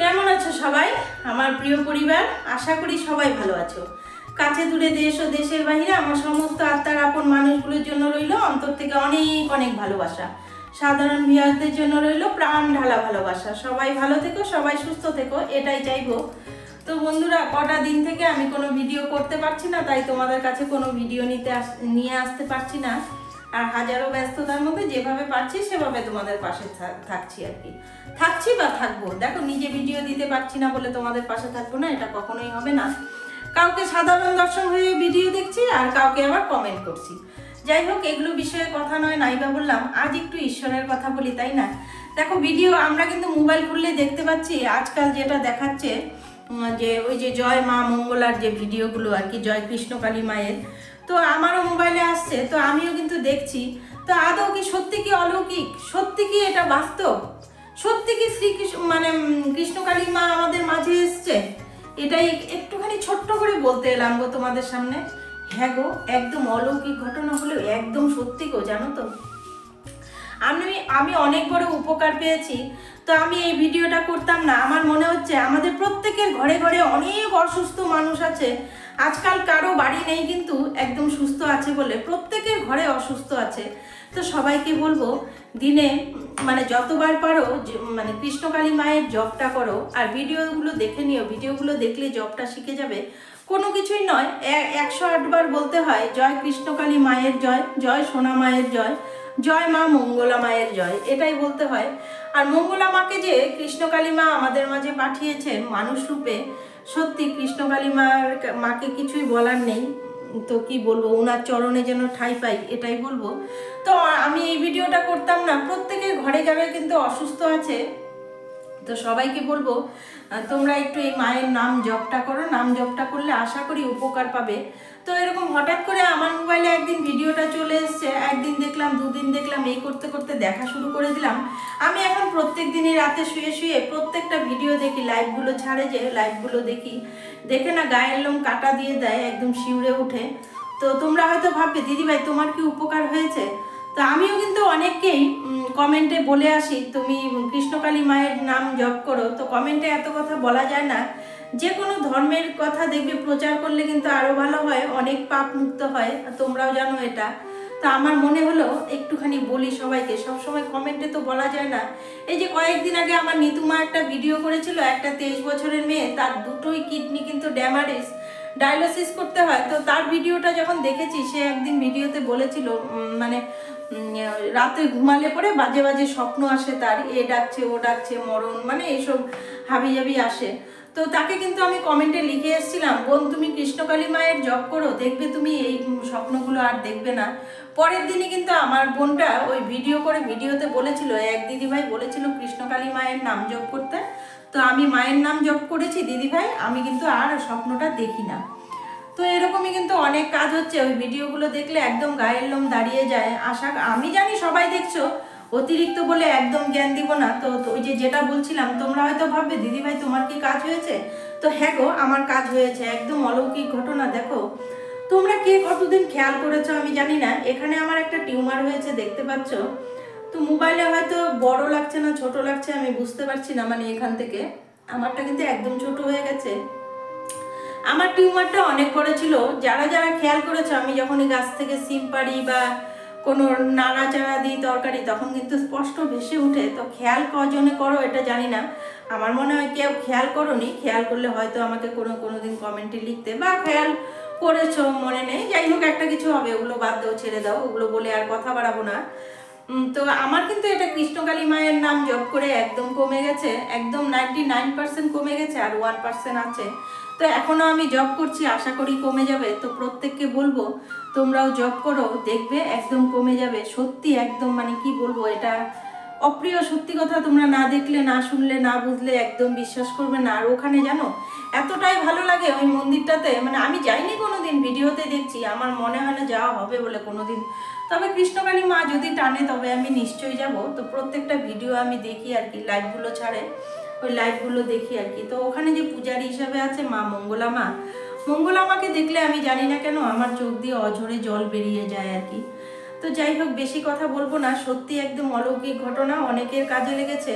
কেমন আছো সবাই? আমার প্রিয় পরিবার, আশা করি সবাই ভালো আছো। কাছে দূরে দেশ ও দেশের বাইরে আমার সমস্ত আত্মার আপন মানুষগুলোর জন্য রইল অন্তর থেকে অনেক অনেক ভালোবাসা। সাধারণ ভিয়ারদের জন্য রইল প্রাণ ঢালা ভালোবাসা। সবাই ভালো থেকো, সবাই সুস্থ থেকো, এটাই চাইব। তো বন্ধুরা, কটা দিন থেকে আমি কোনো ভিডিও করতে পারছি না, তাই তোমাদের কাছে কোনো ভিডিও নিতে নিয়ে আসতে পারছি না। আর হাজারো ব্যস্ততার মধ্যে যেভাবে পারছি, সেভাবে তোমাদের পাশে থাকছি আর কি। থাকছি বা থাকব? দেখো, নিজে ভিডিও দিতে পারছি না বলে তোমাদের পাশে থাকব না, এটা কখনোই হবে না। কাউকে সাধারণ দর্শক হয়ে ভিডিও দেখছি আর কাউকে আবার কমেন্ট করছি। যাই হোক, এগুলো বিষয়ে কথা নয় নাইবা বললাম। আজ একটু ঈশ্বরের কথা বলি, তাই না? দেখো ভিডিও আমরা কিন্তু মোবাইল খুললে দেখতে পাচ্ছি, আজকাল যেটা দেখাচ্ছে যে ওই যে জয় মা মঙ্গলার যে ভিডিওগুলো আর কি, জয় কৃষ্ণ কালী মায়ের তো আমারও মোবাইলে আসছে, তো আমিও কিন্তু দেখছি। তো আদৌ কি সত্যি কি অলৌকিক? সত্যি কি এটা বাস্তব? সত্যি কি শ্রীকৃষ্ণ মানে কৃষ্ণকালী মা আমাদের মাঝে এসছে? এটাই একটুখানি ছোট্ট করে বলতে এলাম গো তোমাদের সামনে। হ্যাঁ গো, একদম অলৌকিক ঘটনা হলেও একদম সত্যি গো, জানো তো? আমি আমি অনেক বড় উপকার পেয়েছি। তো আমি এই ভিডিওটা করতাম না। আমার মনে হচ্ছে আমাদের প্রত্যেকের ঘরে ঘরে অনেক অসুস্থ মানুষ আছে। আজকাল কারও বাড়ি নেই কিন্তু একদম সুস্থ আছে বলে প্রত্যেকের ঘরে অসুস্থ আছে। তো সবাইকে বলব, দিনে মানে যতবার পারো মানে কৃষ্ণকালী মায়ের জবটা করো। আর ভিডিওগুলো দেখে নিও। ভিডিওগুলো দেখলে জবটা শিখে যাবে। কোনো কিছুই নয়। একশো আটবার বলতে হয়, জয় কৃষ্ণকালী মায়ের জয় জয় সোনা মায়ের জয়। জয় মা, মঙ্গলা মায়ের জয়। এটাই বলতে হয়। আর মঙ্গলা মাকে যে কৃষ্ণকালী মা আমাদের মাঝে পাঠিয়েছেন মানুষ রূপে, সত্যি কৃষ্ণকালী মার মাকে কিছুই বলার নেই। তো কি বলব, ওনার চরণে যেন ঠাই পাই, এটাই বলব। তো আমি এই ভিডিওটা করতাম না, প্রত্যেকের ঘরে ঘরে কিন্তু অসুস্থ আছে। তো সবাইকে বলব তোমরা একটু এই মায়ের নাম জপটা করো। নাম জপটা করলে আশা করি উপকার পাবে। তো এরকম হঠাৎ করে আমার মোবাইলে একদিন ভিডিওটা চলে এসছে, একদিন দেখলাম, দুদিন দেখলাম, এই করতে করতে দেখা শুরু করে দিলাম। আমি এখন প্রত্যেক দিনই রাতে শুয়ে শুয়ে প্রত্যেকটা ভিডিও দেখি লাইভগুলো ছাড়ে যে লাইভগুলো দেখি। দেখে না গায়ের লোম কাটা দিয়ে দেয়, একদম শিউরে উঠে তো তোমরা হয়তো ভাববে, দিদিভাই, তোমার কি উপকার হয়েছে? তো আমিও কিন্তু অনেককেই কমেন্টে বলে আসি, তুমি কৃষ্ণকালী মায়ের নাম জপ করো। তো কমেন্টে এত কথা বলা যায় না। যে কোনো ধর্মের কথা দেখবে, প্রচার করলে কিন্তু আরও ভালো হয়, অনেক পাপ মুক্ত হয় তোমরাও জানো এটা। তো আমার মনে হলো, একটুখানি বলি সবাইকে সব সময় কমেন্টে তো বলা যায় না। এই যে কয়েকদিন আগে আমার নিতুমা একটা ভিডিও করেছিল, একটা তেইশ বছরের মেয়ে, তার দুটোই কিডনি কিন্তু ড্যামারেজ ডায়ালিসিস করতে হয়। তো তার ভিডিওটা যখন দেখেছি, সে একদিন ভিডিওতে বলেছিল মানে রাতে ঘুমালে পরে বাজে বাজে স্বপ্ন আসে তার, এ ডাকছে, ও ডাকছে, মরণ মানে এইসব হাবি জাবি আসে। তো তাকে কিন্তু আমি কমেন্টে লিখে এসেছিলাম, বোন, তুমি কৃষ্ণকালী মায়ের জব করো, দেখবে তুমি এই স্বপ্নগুলো আর দেখবে না। পরের দিনই কিন্তু আমার বোনটা ওই ভিডিও করে ভিডিওতে বলেছিল, এক দিদিভাই বলেছিল কৃষ্ণকালী মায়ের নাম জপ করতে, তো আমি মায়ের নাম জপ করেছি দিদিভাই, আমি কিন্তু আর স্বপ্নটা দেখি না। তো এরকমই কিন্তু অনেক কাজ হচ্ছে, ওই ভিডিওগুলো দেখলে একদম গায়ের লোম দাঁড়িয়ে যায়। আশা, আমি জানি সবাই দেখছ অতিরিক্ত বলে একদম জ্ঞান দিব না। তো ওই যে যেটা বলছিলাম, তোমরা হয়তো ভাববে, দিদিভাই, তোমার কি কাজ হয়েছে? তো হ্যাঁ গো, আমার কাজ হয়েছে, একদম অলৌকিক ঘটনা, দেখো। তোমরা কে কতদিন খেয়াল করেছ আমি জানি না। এখানে আমার একটা টিউমার হয়েছে, দেখতে পাচ্ছ? তো মোবাইলে হয়তো বড় লাগছে না, ছোট লাগছে, আমি বুঝতে পারছি না মানে এখান থেকে। আমারটা কিন্তু একদম ছোট হয়ে গেছে। আমার টিউমারটা অনেক বড় ছিল। যারা যারা খেয়াল করেছ, আমি যখনই গাছ থেকে সিম পাড়ি বা কোনো নাড়াচাড়া দিই তরকারি, তখন কিন্তু স্পষ্ট ভেসে উঠে তো খেয়াল কজনে করো এটা জানি না। আমার মনে হয় কেউ খেয়াল করোনি। খেয়াল করলে হয়তো আমাকে কোনো কোনো দিন কমেন্টে লিখতে। বা খেয়াল করেছ, মনে নেই। যাই হোক, একটা কিছু হবে। ওগুলো বাদ দাও, ছেড়ে দাও। ওগুলো বলে আর কথা বাড়াবো না। তো আমার কিন্তু এটা কৃষ্ণকালী মায়ের নাম জপ করে একদম কমে গেছে। একদম নাইনটি নাইন পার্সেন্ট কমে গেছে আর ওয়ান পার্সেন্ট আছে। তো এখনও আমি জব করছি, আশা করি কমে যাবে। তো প্রত্যেককে বলব, তোমরাও জব করো, দেখবে একদম কমে যাবে। সত্যি একদম মানে কি বলব, এটা অপ্রিয় সত্যি কথা তোমরা না দেখলে, না শুনলে, না বুঝলে, একদম বিশ্বাস করবে না। আর ওখানে জানো, এতটাই ভালো লাগে ওই মন্দিরটাতে। মানে আমি যাইনি কোনো দিন ভিডিওতে দেখছি, আমার মনে হয় না যাওয়া হবে বলে কোনোদিন। তবে কৃষ্ণকালী মা যদি টানে, তবে আমি নিশ্চয়ই যাব। তো প্রত্যেকটা ভিডিও আমি দেখি আর কি লাইভগুলো ছাড়ে। ওই লাইভগুলো দেখি আর কি। তো ওখানে যে পূজারি হিসাবে আছে মা মঙ্গলা মা মঙ্গলা মাকে দেখলে আমি জানি না কেন আমার চোখ দিয়ে অঝরে জল বেরিয়ে যায় আর কি। তো যাই হোক, বেশি কথা বলব না, সত্যি একদম অলৌকিক ঘটনা, অনেকের কাজে লেগেছে।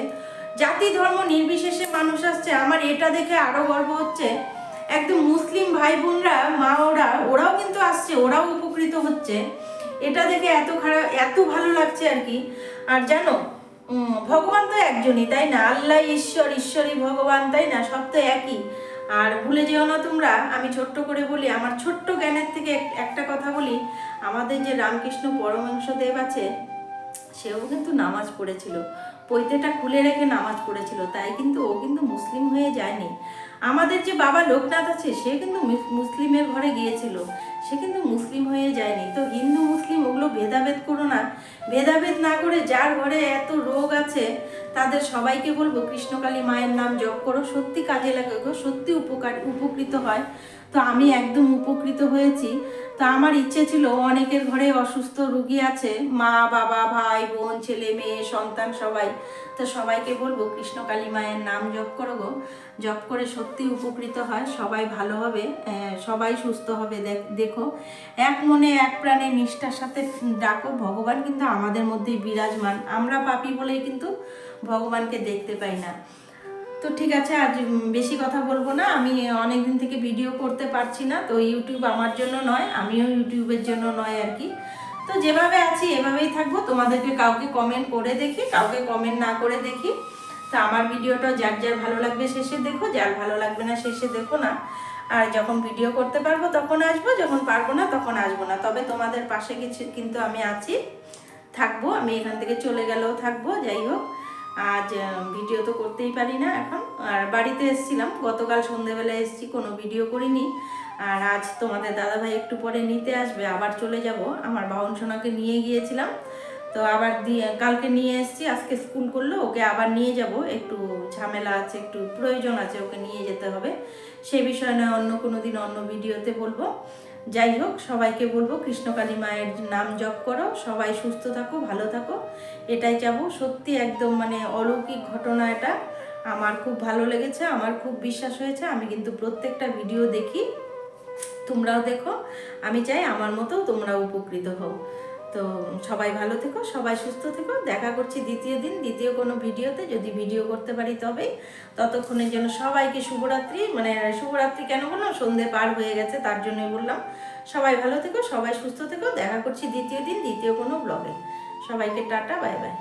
জাতি, ধর্ম নির্বিশেষে মানুষ আসছে, আমার এটা দেখে আরও গর্ব হচ্ছে। একদম মুসলিম ভাই বোনরা মা ওরা, ওরাও কিন্তু আসছে, ওরাও উপকৃত হচ্ছে। এটা দেখে এত খারাপ, এত ভালো লাগছে আর কি। আর জানো ভগবান তো একজনই, তাই না? আল্লাহ, ঈশ্বর, ঈশ্বরই ভগবান, তাই না? সব তো একই। আর ভুলে যেও না তোমরা, আমি ছোট্ট করে বলি, আমার ছোট্ট জ্ঞানের থেকে একটা কথা বলি। আমাদের যে রামকৃষ্ণ পরমহংস দেব আছে, সেও কিন্তু নামাজ পড়েছিল। পৈতেটা খুলে রেখে নামাজ পড়েছিল, তাই কিন্তু ও কিন্তু মুসলিম হয়ে যায়নি। আমাদের যে বাবা লোকনাথ আছে, সে কিন্তু মুস- মুসলিমের ঘরে গিয়েছিল। সে কিন্তু মুসলিম হয়ে যায়নি। তো হিন্দু, মুসলিম ওগুলো ভেদাভেদ করো না। ভেদাভেদ না করে যার ঘরে এত রোগ আছে, তাদের সবাইকে বলব কৃষ্ণকালী মায়ের নাম জপ করো। সত্যি কাজে লাগে গো, সত্যি উপকার, উপকৃত হয়। তো আমি একদম উপকৃত হয়েছি। তা আমার ইচ্ছে ছিল, অনেকের ঘরে অসুস্থ রুগী আছে, মা, বাবা, ভাই, বোন, ছেলে, মেয়ে, সন্তান সবাই। তো সবাইকে বলব কৃষ্ণকালী মায়ের নাম জপ করো গো। জপ করে সত্যি উপকৃত হয়, সবাই ভালো হবে সবাই সুস্থ হবে দেখো। এক মনে এক প্রাণে নিষ্ঠার সাথে ডাকো, ভগবান কিন্তু আমাদের মধ্যেই বিরাজমান। আমরা পাপি বলেই কিন্তু ভগবানকে দেখতে পাই না। তো ঠিক আছে, আজ বেশি কথা বলব না। আমি অনেক দিন থেকে ভিডিও করতে পারছি না, তো ইউটিউব আমার জন্য নয়, আমিও ইউটিউবের জন্য নয় আর কি। তো যেভাবে আছি, এভাবেই থাকব। তোমাদেরকে কাউকে কমেন্ট করে দেখি, কাউকে কমেন্ট না করে দেখি। তো আমার ভিডিওটা যার যার ভালো লাগবে শেষে দেখো, যার ভালো লাগবে না শেষে দেখো না। আর যখন ভিডিও করতে পারব তখন আসব, যখন পারব না তখন আসব না। তবে তোমাদের পাশে কিছু, কিন্তু আমি আছি, থাকব, আমি এখান থেকে চলে গেলেও থাকব, যাই হোক। আজ ভিডিও তো করতেই পারি না এখন। আর বাড়িতে এসেছিলাম, গতকাল সন্ধেবেলা এসেছি, কোনো ভিডিও করিনি। আর আজ তোমাদের দাদাভাই একটু পরে নিতে আসবে, আবার চলে যাব। আমার বাউন সোনাকে নিয়ে গিয়েছিলাম। তো আবার দিয়ে কালকে নিয়ে এসেছি, আজকে স্কুল করল, ওকে আবার নিয়ে যাব। একটু ঝামেলা আছে, একটু প্রয়োজন আছে, ওকে নিয়ে যেতে হবে। সে বিষয় নয়, অন্য কোনো দিন অন্য ভিডিওতে বলব। যাই হোক, সবাইকে বলব কৃষ্ণকালী মায়ের নাম জপ করো, সবাই সুস্থ থাকো, ভালো থাকো। এটাই চাবো। সত্যি একদম মানে অলৌকিক ঘটনা এটা। আমার খুব ভালো লেগেছে, আমার খুব বিশ্বাস হয়েছে। আমি কিন্তু প্রত্যেকটা ভিডিও দেখি, তোমরাও দেখো। আমি চাই আমার মতো তোমরা উপকৃত হও। তো সবাই ভালো থেকো, সবাই সুস্থ থেকো। দেখা করছি দ্বিতীয় দিন, দ্বিতীয় কোনো ভিডিওতে। যদি ভিডিও করতে পারি তবে ততক্ষণের জন্য সবাইকে শুভরাত্রি। মানে শুভরাত্রি কেন বললাম? সন্ধে পার হয়ে গেছে, তার জন্যই বললাম। সবাই ভালো থেকো, সবাই সুস্থ থেকো। দেখা করছি দ্বিতীয় দিন, দ্বিতীয় কোনো ব্লগে সবাইকে টাটা, বাই বাই।